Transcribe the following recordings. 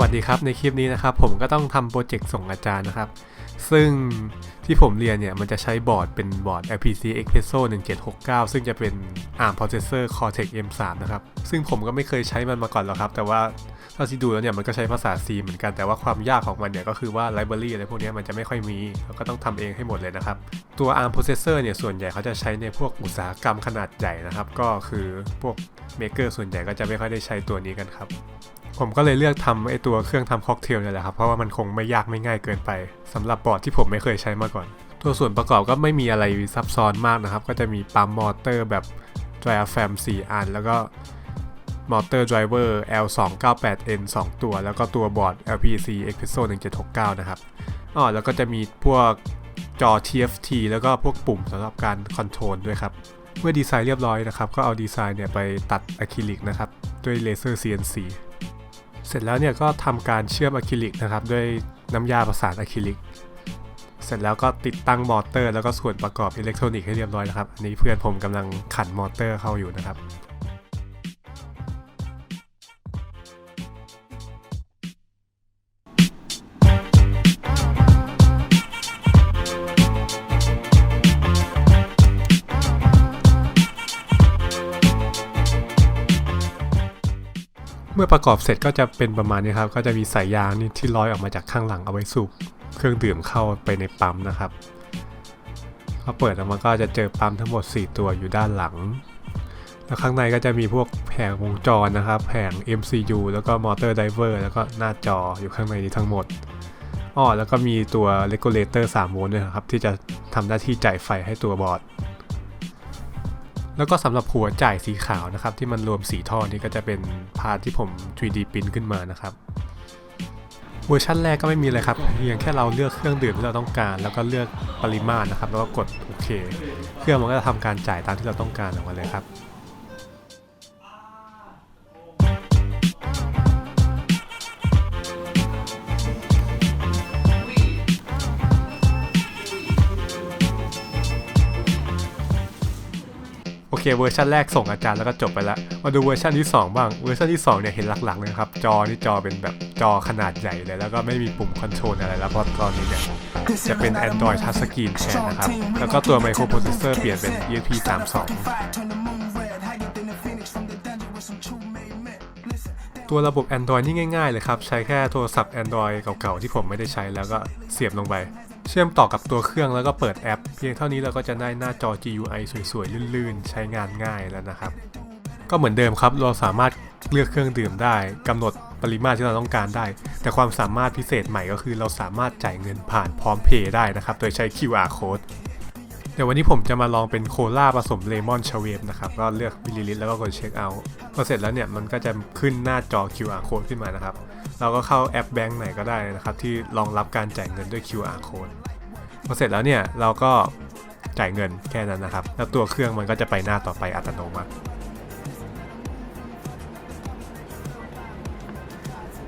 วัสดีครับในคลิปนี้นะครับผมก็ต้องทำโปรเจกต์ส่งอาจารย์นะครับ ซึ่งที่ผมเรียนเนี่ยมันจะใช้บอร์ดเป็นบอร์ด LPC Expresso 1769 ซึ่งจะเป็น ARM Processor Cortex M3 นะครับ ซึ่งผมก็ไม่เคยใช้มันมาก่อนหรอกครับ แต่ว่าเท่าที่ดูแล้วเนี่ยมันก็ใช้ภาษา C เหมือนกันแต่ว่าความยากของมันเนี่ยก็คือว่า library อะไรพวกนี้มันจะไม่ค่อยมีเราก็ต้องทำเองให้หมดเลยนะครับ ตัว ARM Processor เนี่ยส่วนใหญ่เขาจะใช้ในพวกอุตสาหกรรมขนาดใหญ่นะครับก็คือพวกเมเกอร์ส่วนใหญ่ก็จะไม่ค่อยได้ใช้ตัวนี้กันครับ ผมก็เลยเลือกทำไอตัวเครื่องทำค็อกเทลเนี่ยแหละครับ เพราะว่ามันคงไม่ยากไม่ง่ายเกินไปสำหรับบอร์ดที่ผมไม่เคยใช้มาก่อน ตัวส่วนประกอบก็ไม่มีอะไรซับซ้อนมากนะครับ ก็จะมีปั๊มมอเตอร์แบบ d r i f r a m 4อัน แล้วก็มอเตอร์ไดรเวอร์ L298N 2 ตัว แล้วก็ตัวบอร์ด LPC Expresso 1769 นะครับอ๋อแล้วก็จะมีพวกจอ TFT แล้วก็พวกปุ่มสำหรับการคอนโทรลด้วยครับ เมื่อดีไซน์เรียบร้อยนะครับ ก็เอาดีไซน์เนี่ยไปตัดอะคริลิกนะครับ ด้วยเลเซอร์ CNC เสร็จแล้วเนี่ยก็ทำการเชื่อมอะคริลิกนะครับด้วยน้ำยาประสานอะคริลิก เสร็จแล้วก็ติดตั้งมอเตอร์ แล้วก็ส่วนประกอบอิเล็กทรอนิกส์ให้เรียบร้อยนะครับอันนี้เพื่อนผมกำลังขันมอเตอร์เข้าอยู่นะครับ เมื่อประกอบเสร็จก็จะเป็นประมาณนี้ครับ ก็จะมีสายยางนี่ที่ลอยออกมาจากข้างหลังเอาไว้สูบเครื่องดื่มเข้าไปในปั๊มนะครับพอเปิดออกมาก็จะเจอปั๊มทั้งหมด 4 ตัวอยู่ด้านหลัง แล้วข้างในก็จะมีพวกแผงวงจรนะครับ แผง MCU แล้วก็มอเตอร์ไดเวอร์แล้วก็หน้าจออยู่ข้างในนี้ทั้งหมดอ้อแล้วก็มีตัวเลกูลเลเตอร์3โวลต์ด้วยนะครับ ที่จะทำหน้าที่จ่ายไฟให้ตัวบอร์ด แล้วก็สำหรับหัวจ่ายสีขาวนะครับ ที่มันรวมสีท่อนี้ก็จะเป็นพาร์ทที่ผม 3D พิมพ์ขึ้นมานะครับเวอร์ชันแรกก็ไม่มีเลยครับเพียงแค่เราเลือกเครื่องดื่มที่เราต้องการ แล้วก็เลือกปริมาตรนะครับ แล้วก็กดโอเค เครื่องมันก็จะทำการจ่ายตามที่เราต้องการออกมาเลยครับ อเคเวอร์ชันแรกส่งอาจารย์แล้วก็จบไปแล้ว มาดูเวอร์ชันที่ 2 บ้าง เวอร์ชันที่2เนี่ยเห็นหลักๆเลยครับ จอนี่จอเป็นแบบจอขนาดใหญ่เลย แล้วก็ไม่มีปุ่มคอนโทรลอะไรแล้วเพราะตอนนี้เนี่ยจะเป็น Android Touch Screen แทนนะครับ แล้วก็ตัว Microprocessor เปลี่ยนเป็น ESP 32ตัวระบบ Android นี่ง่ายๆเลยครับ ใช้แค่โทรศัพท์ Android เก่าๆ ที่ผมไม่ได้ใช้แล้วก็เสียบลงไป เชื่อมต่อกับตัวเครื่องแล้วก็เปิดแอป เพียงเท่านี้เราก็จะได้หน้าจอ GUI สวยๆ ลื่นๆ ใช้งานง่ายแล้วนะครับ ก็เหมือนเดิมครับ เราสามารถเลือกเครื่องดื่มได้กำหนดปริมาตรที่เราต้องการได้ แต่ความสามารถพิเศษใหม่ก็คือเราสามารถจ่ายเงินผ่านพร้อมเพย์ได้นะครับ โดยใช้ QR code เดี๋ยววันนี้ผมจะมาลองเป็นโคลาผสมเลมอนชเวฟนะครับ ก็เลือกมิลลิลิตรแล้วก็กดเช็คเอาท์พอเสร็จแล้วเนี่ยมันก็จะขึ้นหน้าจอ QR code ขึ้นมานะครับ เราก็เข้าแอปแบงก์ไหนก็ได้นะครับ ที่รองรับการจ่ายเงินด้วย QR code พอเสร็จแล้วเนี่ยเราก็จ่ายเงินแค่นั้นนะครับ แล้วตัวเครื่องมันก็จะไปหน้าต่อไปอัตโนมัติ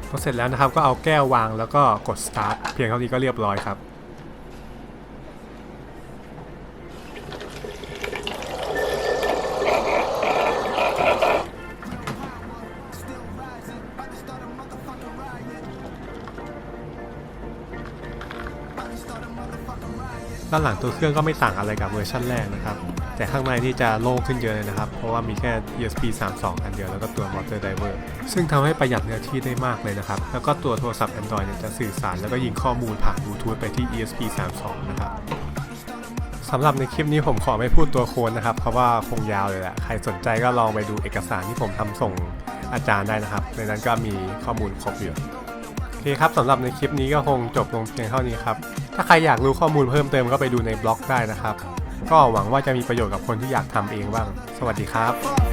พอเสร็จแล้วนะครับก็เอาแก้ววางแล้วก็กด start เพียงเท่านี้ก็เรียบร้อยครับ ด้านหลังตัวเครื่องก็ไม่ต่างอะไรกับเวอร์ชันแรกนะครับ แต่ข้างในนี่จะโล่งขึ้นเยอะเลยนะครับ เพราะว่ามีแค่ ESP 32 อันเดียวแล้วก็ตัว Motor Driver ซึ่งทำให้ประหยัดเนื้อที่ได้มากเลยนะครับ แล้วก็ตัวโทรศัพท์ Android เนี่ยจะสื่อสารแล้วก็ยิงข้อมูลผ่าน Bluetooth ไปที่ ESP 32 นะครับสำหรับในคลิปนี้ผมขอไม่พูดตัวโค้ดนะครับ เพราะว่าคงยาวเลยแหละใครสนใจก็ลองไปดูเอกสารที่ผมทำส่งอาจารย์ได้นะครับ ในนั้นก็มีข้อมูลครบอยู่ เคครับสำหรับในคลิปนี้ก็คงจบลงเพียงเท่านี้ครับ ถ้าใครอยากรู้ข้อมูลเพิ่มเติมก็ไปดูในบล็อกได้นะครับ ก็หวังว่าจะมีประโยชน์กับคนที่อยากทำเองบ้าง สวัสดีครับ